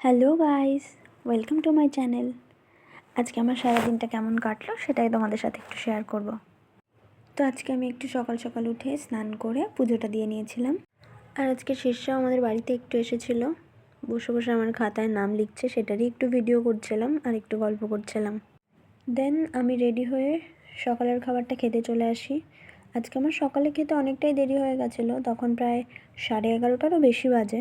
Hello guys, welcome to my channel. আজকে আমার সারাদিনটা কেমন কাটলো সেটাই তোমাদের সাথে একটু শেয়ার করব। তো আজকে আমি একটু সকাল সকাল উঠে স্নান করে পুজোটা দিয়ে নিয়েছিলাম। আর আজকে শীর্ষা আমাদের বাড়িতে একটু এসেছিল। বসে বসে আমার খাতায় নাম লিখছে, সেটারই একটু ভিডিও করছিলাম আর একটু গল্প করছিলাম। দেন আমি রেডি হয়ে সকালের খাবারটা খেতে চলে আসি। আজকে আমার সকালে খেতে অনেকটাই দেরি হয়ে গেছিল, তখন প্রায় সাড়ে এগারোটারও বেশি বাজে।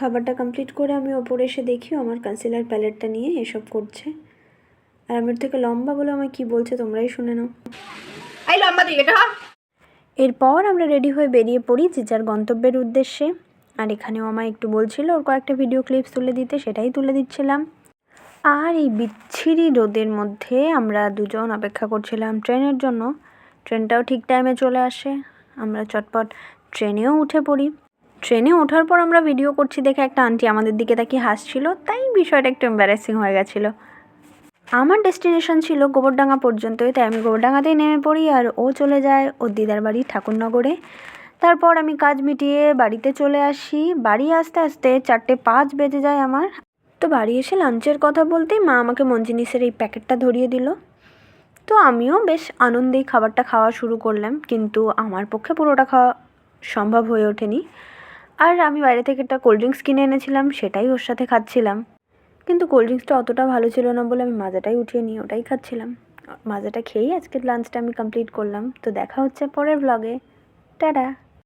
খাবারটা কমপ্লিট করে আমি ওপরে এসে দেখি আমার কনসিলার প্যালেটটা নিয়ে এসব করছে। আর আমার থেকে লম্বা বলে আমায় কী বলছে তোমরাই শুনে নাও। এই লম্বা দিকে এটা এরপর আমরা রেডি হয়ে বেরিয়ে পড়ি যে যার গন্তব্যের উদ্দেশ্যে। আর এখানেও আমায় একটু বলছিল ওর কয়েকটা ভিডিও ক্লিপস তুলে দিতে সেটাই তুলে দিচ্ছিলাম। আর এই বিচ্ছিরি রোদের মধ্যে আমরা দুজন অপেক্ষা করছিলাম ট্রেনের জন্য। ট্রেনটাও ঠিক টাইমে চলে আসে। আমরা চটপট ট্রেনেও উঠে পড়ি। ট্রেনে ওঠার পর আমরা ভিডিও করছি দেখে একটা আন্টি আমাদের দিকে তাকিয়ে হাসছিল, তাই বিষয়টা একটু এম্বারাসিং হয়ে গেছিল। আমার ডেস্টিনেশন ছিল গোবরডাঙ্গা পর্যন্তই, তাই আমি গোবরডাঙ্গাতেই নেমে পড়ি আর ও চলে যায় ওর দিদার বাড়ি ঠাকুরনগরে। তারপর আমি কাজ মিটিয়ে বাড়িতে চলে আসি। বাড়ি আসতে আসতে চারটে পাঁচ বেজে যায় আমার। তো বাড়ি এসে লাঞ্চের কথা বলতেই মা আমাকে মঞ্জিনিসের এই প্যাকেটটা ধরিয়ে দিল। তো আমিও বেশ আনন্দেই খাবারটা খাওয়া শুরু করলাম, কিন্তু আমার পক্ষে পুরোটা খাওয়া সম্ভব হয়ে ওঠেনি। আর আমি বাইরে থেকে একটা কোল্ড ড্রিঙ্কস কিনে এনেছিলাম, সেটাই ওর সাথে খাচ্ছিলাম। কিন্তু কোল্ড ড্রিঙ্কসটা অতটা ভালো ছিল না বলে আমি মাজাটাই উঠিয়ে নিয়ে ওটাই খাচ্ছিলাম। মাজাটা খেয়েই আজকের লাঞ্চটা আমি কমপ্লিট করলাম। তো দেখা হচ্ছে পরের ব্লগে টাটা!